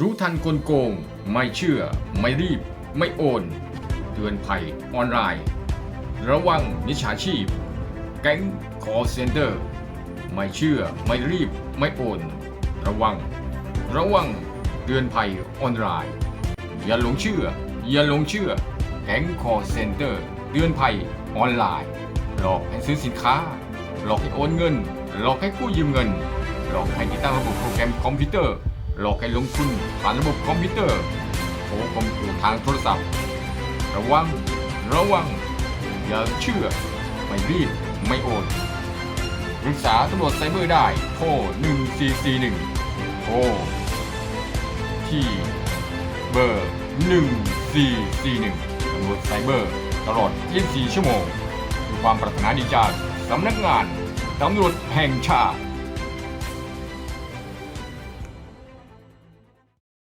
รู้ทันกลโกง ไม่เชื่อ ไม่รีบ ไม่โอน เตือนภัยออนไลน์ ระวังมิจฉาชีพ แก๊งคอเซ็นเตอร์ ไม่เชื่อ ไม่รีบ ไม่โอน ระวัง ระวัง เตือนภัยออนไลน์ อย่าหลงเชื่อ อย่าหลงเชื่อ แก๊งคอเซ็นเตอร์ เตือนภัยออนไลน์ หลอกให้ซื้อสินค้า หลอกให้โอนเงิน หลอกให้กู้ยืมเงิน หลอกให้ติดตั้งระบบโปรแกรมคอมพิวเตอร์ หลอกให้ลงทุนผ่านระบบคอมพิวเตอร์โทรข่มขู่ทางโทรศัพท์ ระวัง ระวัง อย่าเชื่อ ไม่รีบ ไม่โอนปรึกษาตำรวจไซเบอร์ได้โทร1441โทรที่เบอร์ 1441ตำรวจไซเบอร์ ตลอด 24 ชั่วโมงด้วยความปรารถนาดีจากสำนักงานตำรวจแห่งชาติ